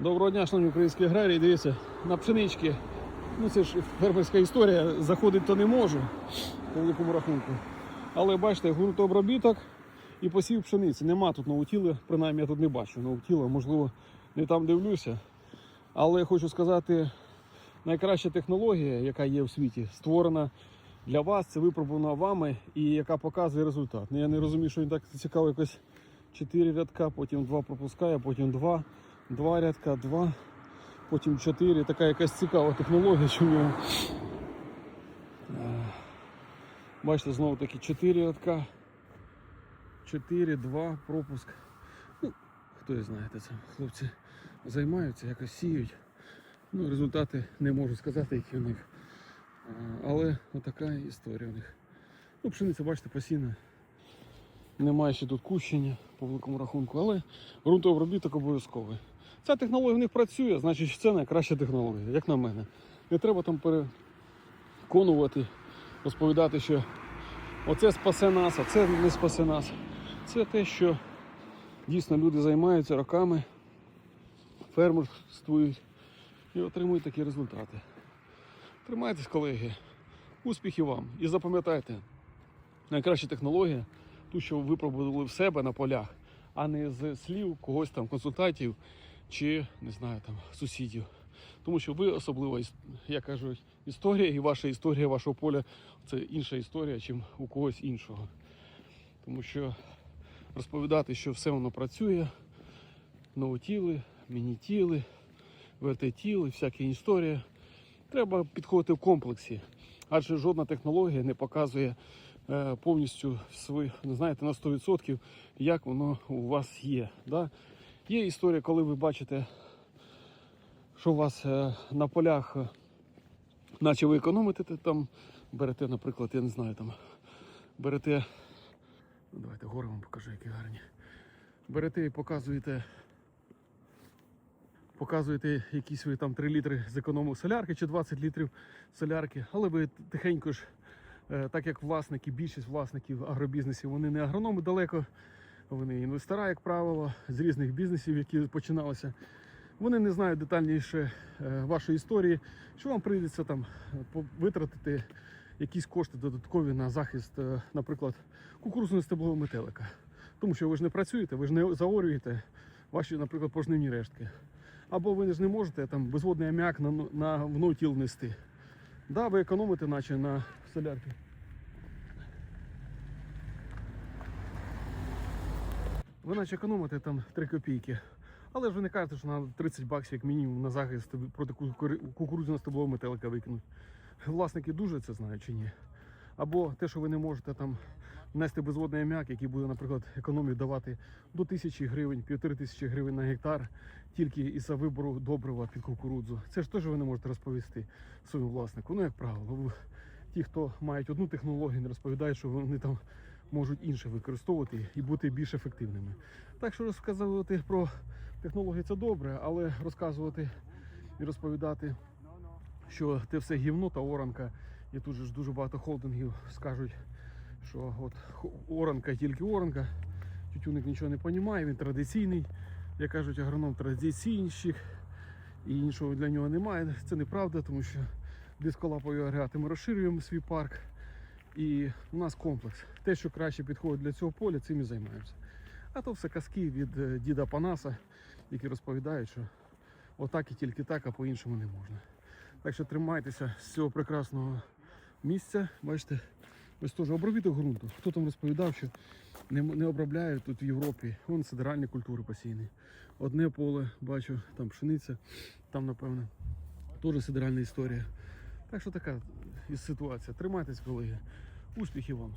Доброго дня, шановні українські аграрії. Дивіться, на пшенички. Ну це ж фермерська історія, заходить то не можу по великому рахунку. Але бачите, ґрунтообробіток і посів пшениці. Нема тут наутіли, принаймні я тут не бачу наутіла, можливо, не там дивлюся. Але хочу сказати, найкраща технологія, яка є в світі, створена для вас, це випробувана вами і яка показує результат. Ну, я не розумію, що він так цікаво, якось 4 рядка, потім 2 пропускає, потім 2, 2 рядка, 2, потім 4. Така якась цікава технологія, що в нього. Е, Бачите, знову таки 4 рядка, 4, 2, пропуск. Ну, хто і знаєте це, хлопці займаються, якось сіють. Ну, результати не можу сказати, які у них. А, Але отака історія у них. Ну, пшениця, бачите, посіна. Немає ще тут кущення по великому рахунку, але ґрунтообробіток обов'язковий. Ця технологія в них працює, значить це найкраща технологія, як на мене. Не треба там переконувати, розповідати, що оце спасе нас, а це не спасе нас. Це те, що дійсно люди займаються роками, фермерствують і отримують такі результати. Тримайтесь, колеги. Успіхів вам. І запам'ятайте, найкраща технологія ту, що ви випробували в себе на полях, а не з слів когось там, консультантів чи не знаю там сусідів. Тому що ви особлива, як кажуть, історія, і ваша історія вашого поля це інша історія, ніж у когось іншого. Тому що розповідати, що все воно працює, ноутіли, мінітіли, вертетіли, всякі історії. Треба підходити в комплексі, адже жодна технологія не показує е, повністю свої, не знаєте, на 100%, як воно у вас є. Да? Є історія, коли ви бачите, що у вас е, на полях, е, наче ви економите там, берете, наприклад, я не знаю, там, берете, ну, давайте гори вам покажу, які гарні. Берете і показуєте показуєте якісь ви там 3 літри зекономив солярки чи 20 літрів солярки, але ви тихенько ж, е, так як власники, більшість власників агробізнесів, вони не агрономи далеко, вони інвестора, як правило, з різних бізнесів, які починалися. Вони не знають детальніше е, вашої історії, що вам прийдеться там е, витратити якісь кошти додаткові на захист, е, наприклад, кукурузного стеблового метелика. Тому що ви ж не працюєте, ви ж не заорюєте ваші, наприклад, пожнивні рештки. Або ви ж не можете там безводний аміак на, на внотіл нести. Да, ви економите, наче на солярки. Ви наче економите там 3 копійки. Але ж ви не кажете, що на 30 баксів як мінімум на захист проти кукурудзяно стеблового метелика викинуть. Власники дуже це знають чи ні. Або те, що ви не можете там внести безводний аміак, який буде, наприклад, економію давати до тисячі гривень, півтори тисячі гривень на гектар, тільки із-за вибору добрива під кукурудзу. Це ж теж ви не можете розповісти своєму власнику. Ну, як правило, ті, хто мають одну технологію, не розповідають, що вони там можуть інше використовувати і бути більш ефективними. Так що розказувати про технології це добре, але розказувати і розповідати, що те все гівно та оранка, і тут же ж дуже багато холдингів скажуть, що от оранка тільки оранка, тютюник нічого не розуміє, він традиційний, як кажуть, агроном традиційніших, і іншого для нього немає. Це неправда, тому що дисколапові агрегати ми розширюємо свій парк. І у нас комплекс. Те, що краще підходить для цього поля, цим і займаємося. А то все казки від е, діда Панаса, які розповідають, що отак і тільки так, а по-іншому не можна. Так що тримайтеся з цього прекрасного місця. Бачите, ось теж обробіток ґрунту. Хто там розповідав, що не, не обробляють тут в Європі. Вон сидеральні культури посійні. Одне поле, бачу, там пшениця, там, напевно, теж сидеральна історія. Так що така ситуація. Тримайтесь, колеги. Успіхів вам!